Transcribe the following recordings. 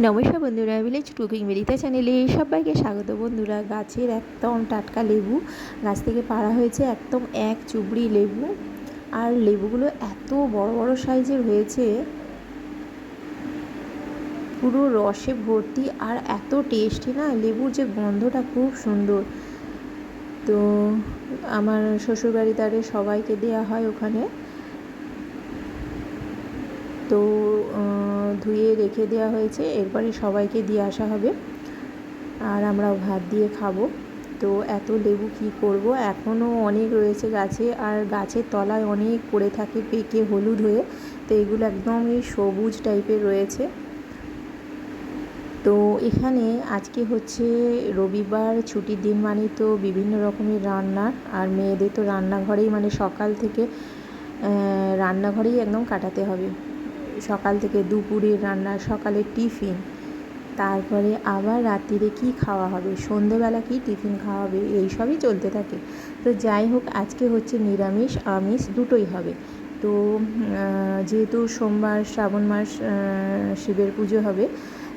নমস্কার বন্ধুরা village cooking বেরিতা চ্যানেলে সবাইকে স্বাগত। বন্ধুরা, গাছের একদম টাটকা লেবু, গাছ থেকে পাড়া হয়েছে একদম এক চুবড়ি লেবু। আর লেবুগুলো এত বড় বড় সাইজের হয়েছে, পুরো রসে ভর্তি আর এত টেস্টি না, লেবুর যে গন্ধটা খুব সুন্দর। তো আমার শ্বশুরবাড়ি তারে সবাইকে দেওয়া হয় ওখানে। তো ধুয়ে রেখে দেওয়া হয়েছে, এরপরে সবাইকে দিয়ে আসা হবে। আর আমরাও ভাত দিয়ে খাব। তো এত লেবু কি করব? এখনও অনেক রয়েছে গাছে, আর গাছের তলায় অনেক পড়ে থাকে পেকে হলুদ হয়ে। তো এগুলো একদমই সবুজ টাইপের রয়েছে। তো এখানে আজকে হচ্ছে রবিবার, ছুটির দিন মানে তো বিভিন্ন রকমের রান্না, আর মেয়েদের তো রান্নাঘরেই মানে সকাল থেকে রান্নাঘরেই একদম কাটাতে হবে। সকাল থেকে দুপুরের রান্না সকালের টিফিন। তারপরে আবার রাত্রিরে কি খাওয়া হবে? সন্ধেবেলা কি টিফিন খাওয়া হবে? এইসবই চলতে থাকে। তো যাই হোক, আজকে হচ্ছে নিরামিষ, আমিষ দুটোই হবে। তো যেহেতু সোমবার শ্রাবণ মাস শিবের পুজো হবে,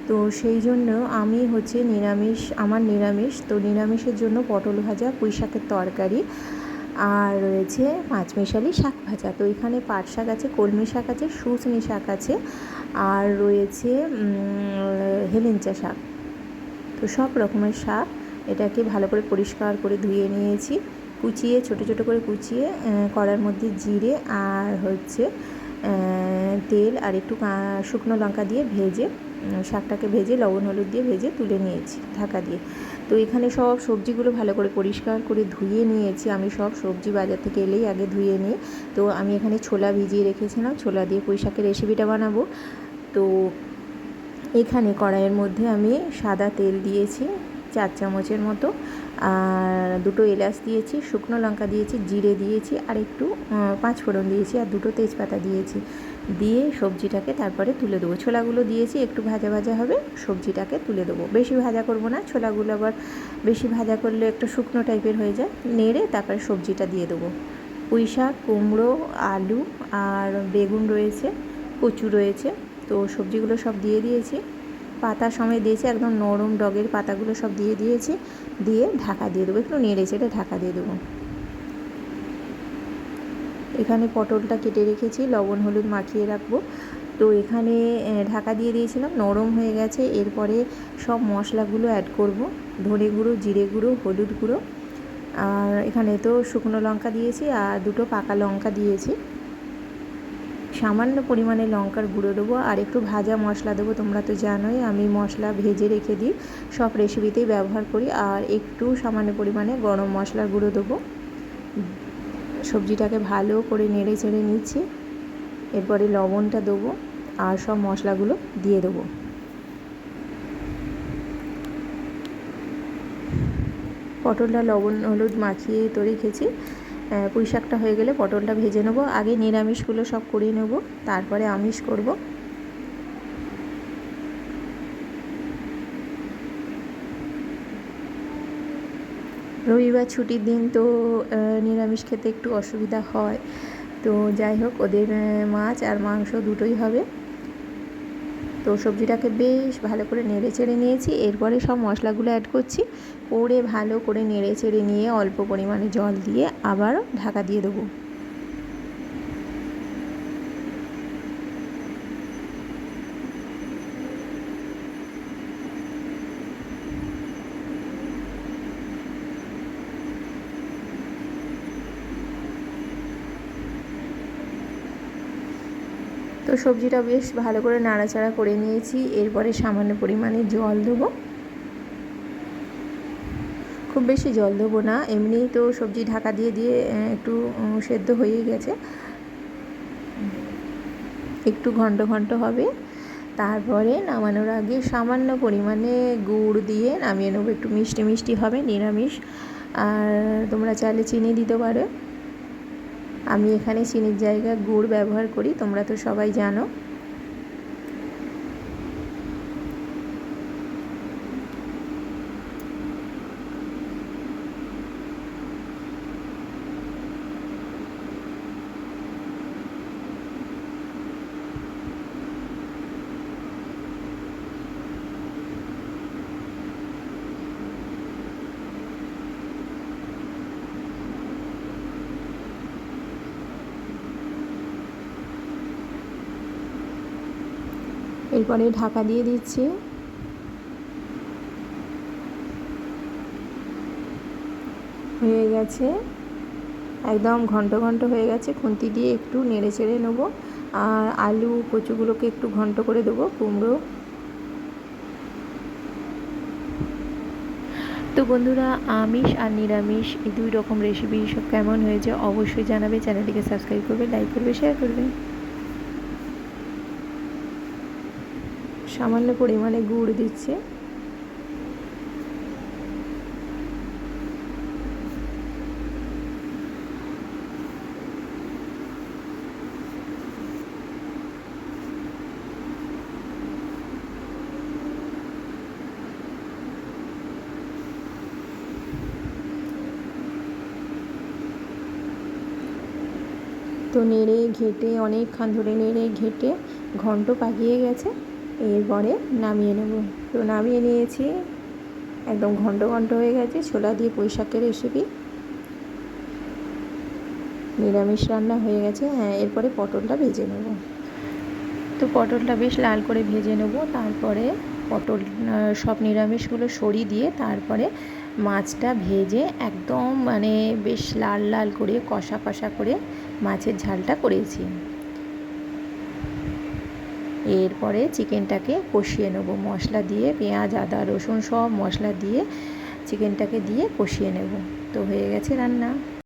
তো সেই জন্য আমি হচ্ছে নিরামিষ, আমার নিরামিষ, তো নিরামিষের জন্য পটল ভাজা পুঁই শাকের তরকারি আর রয়েছে পাঁচমিশালি শাক ভাজা। তো এখানে পাট শাক আছে, কলমি শাক আছে সুসনি শাক আছে, আর রয়েছে হেলেঞ্চা শাক। তো সব রকমের শাক এটাকে ভালো করে পরিষ্কার করে ধুয়ে নিয়েছি। কুচিয়ে, ছোট ছোট করে কুচিয়ে কড়ার মধ্যে জিরে আর হচ্ছে তেল আর একটু শুকনো লঙ্কা দিয়ে ভেজে শাকটাকে ভেজে, লবণ, হলুদ দিয়ে ভেজে তুলে নিয়েছি ঢাকা দিয়ে। তো এখানে সব সবজিগুলো ভালো করে পরিষ্কার করে ধুয়ে নিয়েছি। আমি সব সবজি বাজার থেকে এলেই আগে ধুয়ে নিই। তো আমি এখানে ছোলা ভিজিয়ে রেখেছিলাম। ছোলা দিয়ে পুঁই শাকের রেসিপিটা বানাবো। তো এখানে কড়াইয়ের মধ্যে আমি সাদা তেল দিয়েছি, চার চামচের মতো। আর দুটো এলাচ দিয়েছি, শুকনো লঙ্কা দিয়েছি, জিরে দিয়েছি আর একটু পাঁচ ফোড়ন দিয়েছি আর দুটো তেজপাতা দিয়েছি। দিয়ে সবজিটাকে তারপরে তুলে দেবো। ছোলাগুলো দিয়েছি, একটু ভাজা ভাজা হবে, সবজিটাকে তুলে দেবো। বেশি ভাজা করব না, ছোলাগুলো আবার বেশি ভাজা করলে একটু শুকনো টাইপের হয়ে যায়, নেড়ে তারপরে সবজিটা দিয়ে দেবো। পুঁই শাক, কুমড়ো, আলু আর বেগুন রয়েছে, কচু রয়েছে, তো সবজিগুলো সব দিয়ে দিয়েছি। পাতা সময় দিয়েছি, একদম নরম ডগের পাতাগুলো সব দিয়ে দিয়েছি। দিয়ে ঢাকা দিয়ে দেবো। একটু নেড়ে চেড়ে ঢাকা দিয়ে দেবো। এখানে পটলটা কেটে রেখেছি, লবণ, হলুদ মাখিয়ে রাখব। তো এখানে ঢাকা দিয়ে দিয়েছিলাম, নরম হয়ে গেছে। এরপরে সব মশলাগুলো অ্যাড করব। ধনে গুঁড়ো, জিরে গুঁড়ো, হলুদ গুঁড়ো। আর এখানে তো শুকনো লঙ্কা দিয়েছি আর দুটো পাকা লঙ্কা দিয়েছি। সামান্য পরিমাণে লঙ্কার গুঁড়ো দেবো আর একটু ভাজা মশলা দেবো, তোমরা তো জানোই। আমি মশলা ভেজে রেখে দিই, সব রেসিপিতেই ব্যবহার করি। আর একটু সামান্য পরিমাণে গরম মশলার গুঁড়ো দেবো। সবজিটাকে ভালো করে নেড়ে চেড়ে নিচ্ছি। এরপরে লবণটা দেবো আর সব মশলাগুলো দিয়ে দেবো। পটলটা লবণ হলুদ মাখিয়ে তো রেখেছি। পুঁই শাকটা হয়ে গেলে পটলটা ভেজে নেব। আগে নিরামিষগুলো সব করিয়ে নেব, তারপরে আমিষ করব। রবিবার ছুটির দিন তো নিরামিষ খেতে একটু অসুবিধা হয়। তো যাই হোক, ওদের মাছ আর মাংস দুটোই হবে। তো সবজিটাকে বেশ ভালো করে নেড়ে চেড়ে নিয়েছি। এরপরে সব মশলাগুলো অ্যাড করছি। করে ভালো করে নেড়ে চেড়ে নিয়ে অল্প পরিমাণে জল দিয়ে আবার ঢাকা দিয়ে দেবো। তো সবজিটা বেশ ভালো করে নাড়াচাড়া করে নিয়েছি। এরপরে সামান্য পরিমাণে জল দেবো। খুব বেশি জল দেবো না। এমনি তো সবজি ঢাকা দিয়ে দিয়ে একটু সেদ্ধ হয়ে গেছে। একটু ঘন্ট ঘন্ট হবে। তারপরে নামানোর আগে সামান্য পরিমাণে গুড় দিয়ে নামিয়ে নেব। একটু মিষ্টি মিষ্টি হবে, নিরামিষ। আর তোমরা চাইলে চিনি দিতে পারো। আমি এখানে চিনির জায়গায় গুড় ব্যবহার করি তোমরা তো সবাই জানো। এরপরে ঢাকা দিয়ে দিচ্ছি। হয়ে গেছে। একদম ঘন্ট ঘন্ট হয়ে গেছে। খুন্তি দিয়ে একটু নেড়ে চেড়ে নেব। আর আলু কচুগুলোকে একটু ঘন্ট করে দেবো, কুমড়ো। তো বন্ধুরা, আমিষ আর নিরামিষ এই দুই রকম রেসিপি সব কেমন হয়েছে অবশ্যই জানাবে। চ্যানেলটিকে সাবস্ক্রাইব করবে লাইক করবে শেয়ার করবে। সামান্য পরিমাণে গুড় দিচ্ছে। তো নেড়ে ঘেটে অনেকক্ষণ ধরে নেড়ে ঘেটে ঘন্ট পাকিয়ে গেছে। এরপরে নামিয়ে নেব। তো নামিয়ে নিয়েছি, একদম ঘন্ট ঘন্ট হয়ে গেছে, ছোলা দিয়ে পুঁই শাকের রেসিপি নিরামিষ রান্না হয়ে গেছে হ্যাঁ এরপরে পটলটা ভেজে নেব। তো পটলটা বেশ লাল করে ভেজে নেব, তারপরে পটল সব নিরামিষগুলো সরিয়ে দিয়ে তারপরে মাছটা ভেজে একদম মানে বেশ লাল লাল করে কষা কষা করে মাছের ঝালটা করেছি। এরপরে চিকেনটাকে কষিয়ে নেব। মশলা দিয়ে, পেঁয়াজ, আদা, রসুন সব মশলা দিয়ে চিকেনটাকে দিয়ে কষিয়ে নেব। তো হয়ে গেছে রান্না।